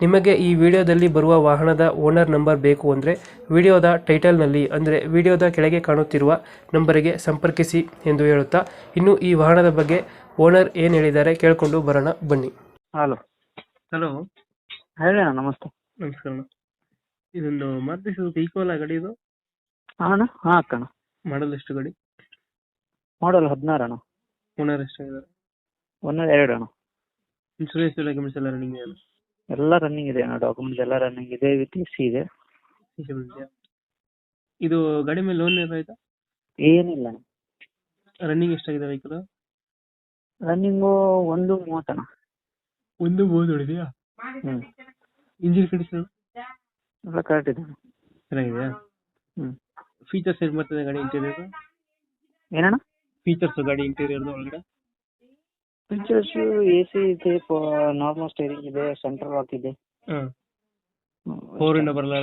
ನಿಮಗೆ ಈ ವಿಡಿಯೋದಲ್ಲಿ ಬರುವ ವಾಹನದ ಓನರ್ ನಂಬರ್ ಬೇಕು ಅಂದರೆ ವಿಡಿಯೋದ ಟೈಟಲ್ನಲ್ಲಿ ಅಂದರೆ ವಿಡಿಯೋದ ಕೆಳಗೆ ಕಾಣುತ್ತಿರುವ ನಂಬರಿಗೆ ಸಂಪರ್ಕಿಸಿ ಎಂದು ಹೇಳುತ್ತಾ ಇನ್ನು ಈ ವಾಹನದ ಬಗ್ಗೆ ಓನರ್ ಏನು ಹೇಳಿದ್ದಾರೆ ಕೇಳಿಕೊಂಡು ಬರೋಣ ಬನ್ನಿ. ಹಲೋ. ಹಲೋ. ಹೇಳಿ ಅಣ್ಣ ನಮಸ್ತೆ. ನಮಸ್ಕಾರ ಇದೊಂದು ಮಾರುತಿ ಸುಜುಕಿ ಈಕ್ವಲ್ ಗಾಡಿ ಇದು? ಹಾಂ ಅಣ್ಣ ಹಾಂ ಅಕ್ಕಣ್ಣ ಮಾಡಲ್ ಎಷ್ಟು ಗಾಡಿ? ಮಾಡಲ್ ಹದಿನಾರು ಅಣ್ಣ. ಓನರ್ ಎಷ್ಟು ಒಂದೂರ ಎರಡು ಅಣ್ಣ. ಇನ್ಶೂರೆನ್ಸ್ ಡಾಕ್ಯುಮೆಂಟ್ಸ್ ಎಲ್ಲ ರನ್ನಿಂಗ್ ಇದೆ ಎಲ್ಲ ರನ್ನಿಂಗ್ ಇದೆ ಅಣ್ಣ ಡಾಕ್ಯುಮೆಂಟ್ಸ್ ಎಲ್ಲ ರನ್ನಿಂಗ್ ಇದೆ ವಿತ್ ಸಿ ಇದೆ. ಇದು. ಗಾಡಿ ಮೇಲೆ ಲೋನ್ ಏನಾಯ್ತಾ? ಏನಿಲ್ಲ. ರನ್ನಿಂಗ್ ಎಷ್ಟಾಗಿದೆ ವೆಹಿಕಲ್ ರನ್ನಿಂಗು ಒಂದು ಮೂವತ್ತಣ್ಣ. ಒಂದು ಮೂವತ್ತು ಹೊಡಿದೆಯಾ? ಹ್ಞೂ ಇಂಜಿನ್ ಕಂಡೀಷನ್ ಎಲ್ಲ ಕರೆಕ್ಟ್ ಇದೆ. ಚೆನ್ನಾಗಿದೆಯಾ? ಹ್ಞೂ ಫೀಚರ್ಸ್ ಏನು ಬರ್ತದೆ ಗಾಡಿ ಇಂಟೀರಿಯರ್ ಏನಣ್ಣ? ಫೀಚರ್ಸ್ ಗಾಡಿ ಇಂಟೀರಿಯರ್ ಒಳಗಡೆ? ಫೀಚರ್ಸು ಎ ಸಿ ಇದೆ ನಾರ್ಮಲ್ ಸ್ಟೇರಿಂಗ್ ಇದೆ ಸೆಂಟ್ರಲ್ ಲಾಕ್ ಇದೆ. ಹಾಂ. ಫೋರ್ ಇಂಡ ಬರಲ್ಲ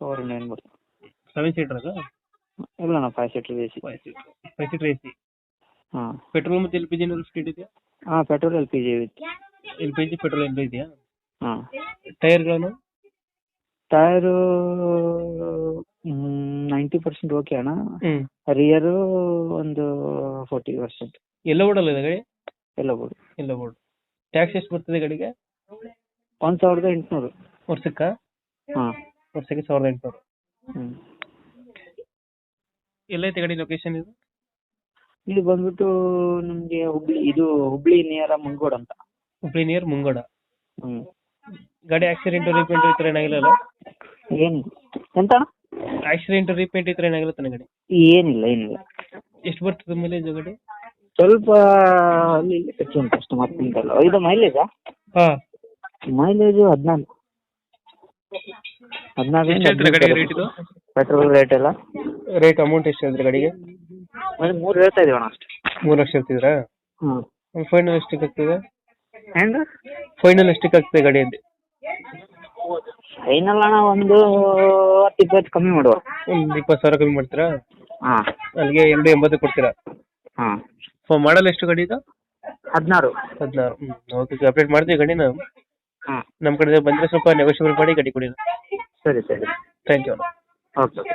ಫೋರ್ ಇಂಡ ಏನು ಬರ್ತದೆ ಸೆವೆನ್ ಸೀಟರ್ ಅದು? ಇಲ್ಲ ಅಣ್ಣ five seater A C five seater five seater A C ಹಾಂ. ಪೆಟ್ರೋಲ್ ಮತ್ತು ಎಲ್ ಪಿ ಜಿ ಸ್ಪೀಡ್ ಇದೆಯಾ ಹಾಂ ಪೆಟ್ರೋಲ್ ಎಲ್ ಪಿ ಜಿ ಇದೆ. ಎಲ್ ಪಿ ಜಿ ಪೆಟ್ರೋಲ್ ಎರಡು ಇದೆಯಾ? ಹಾಂ. ಟೈರ್ಗಳನ್ನು ಟೈರು ನೈಂಟಿ ಪರ್ಸೆಂಟ್ ಓಕೆ ಅಣ್ಣ. ರಿಯರು ಒಂದು ಫೋರ್ಟಿ ಪರ್ಸೆಂಟ್ ಎಲ್ಲ ಓಡಲ್ಲ ಇದೆ ಗಾಡಿ? ಎಲ್ಲ ಬೋರ್ಡ್. ಎಲ್ಲ ಬೋರ್ಡ್. ಟ್ಯಾಕ್ಸ್ ಎಷ್ಟು ಬರ್ತದೆ ಗಾಡಿಗೆ? ಒಂದ್ ಸಾವಿರದ ಎಂಟುನೂರು. ವರ್ಷಕ್ಕೆ? ಹಾಂ. ವರ್ಷಕ್ಕೆ ಸಾವಿರದ ಎಂಟುನೂರು. ಹ್ಞೂ ಎಲ್ಲೈತೆ ಗಾಡಿ ಲೊಕೇಶನ್ ಇದು? ಇದು ಬಂದ್ಬಿಟ್ಟು ನಮಗೆ ಹುಬ್ಳಿ ಇದು ಹುಬ್ಳಿ ನಿಯರ್ ಮುಂಗೋಡ್ ಅಂತ. ಹುಬ್ಳಿ ನಿಯರ್ ಮುಂಗೋಡ. ಹ್ಞೂ ಗಾಡಿ ಆಕ್ಸಿಡೆಂಟ್ ರೀಪೇಂಟ್ ಈ ಥರ ಏನಾಗಿಲ್ಲ ಏನು? ಎಂತ? ಆಕ್ಸಿಡೆಂಟ್ ರೀಪೇಂಟ್ ಈ ಥರ ಏನಾಗಿಲ್ಲ ತಾನೆ ಗಾಡಿ? ಏನಿಲ್ಲ ಏನಿಲ್ಲ. ಎಷ್ಟು ಬರ್ತದೆ ಮೈಲೇಜ್ ಗಾಡಿ? ಸ್ವಲ್ಪ ಅಲ್ಲಿ ಇಲ್ಲಿ ಹೆಚ್ಚು ಉಂಟು ಅಷ್ಟು ಮತ್ತಿಂತಲ್ಲ ಇದು ಮೈಲೇಜ್ ಹಾ. ಮೈಲೇಜ್ ಹದಿನಾಲ್ಕು. ಎಷ್ಟು ಹೇಳ್ತೀರಾ ಗಾಡಿಗೆ ರೇಟ್ ಇದು? ಪೆಟ್ರೋಲ್ ರೇಟ್ ಎಲ್ಲ? ರೇಟ್ ಅಮೌಂಟ್ ಎಷ್ಟು ಹೇಳಿದ್ರೆ ಗಾಡಿಗೆ? ಒಂದು ಮೂರು ಹೇಳ್ತಾ ಇದೀವಿ ಅಣ್ಣ ಅಷ್ಟೇ. ಮೂರು ಲಕ್ಷ ಹೇಳ್ತಿದ್ರಾ ಹ್ಞೂ ಫೈನಲ್ ಎಷ್ಟಕ್ಕೆ ಆಗ್ತದೆ? ಹೆಂಗ? ಫೈನಲ್ ಎಷ್ಟಕ್ಕೆ ಆಗ್ತದೆ ಗಾಡಿ ಅಂದೆ ಫೈನಲ್ ಅಣ್ಣ ಒಂದು ಹತ್ತು ಇಪ್ಪತ್ತು ಕಮ್ಮಿ ಮಾಡುವ. ಒಂದು ಇಪ್ಪತ್ತು ಸಾವಿರ ಕಮ್ಮಿ ಮಾಡ್ತೀರಾ? ಹಾಂ. ಅಲ್ಲಿಗೆ ಎಂಟು ಎಂಬತ್ತು ಕೊಡ್ತೀರಾ? ಹಾಂ. ಮಾಡಲ್ ಎಷ್ಟು ಗಾಡಿ ಇದು? ಹದಿನಾರು. ಹದಿನಾರು. ಹ್ಮ್. ಓಕೆ ಅಪ್ಡೇಟ್ ಮಾಡ್ತೀವಿ ಗಾಡಿನ ಹಾಂ. ನಮ್ಮ ಕಡೆ ಬಂದ್ರೆ ಸ್ವಲ್ಪ ನೆಗೋಷಿಯಬಲ್ ಮಾಡಿ ಗಾಡಿ ಕೊಡಿ. ಸರಿ ಸರಿ. Thank you okay okay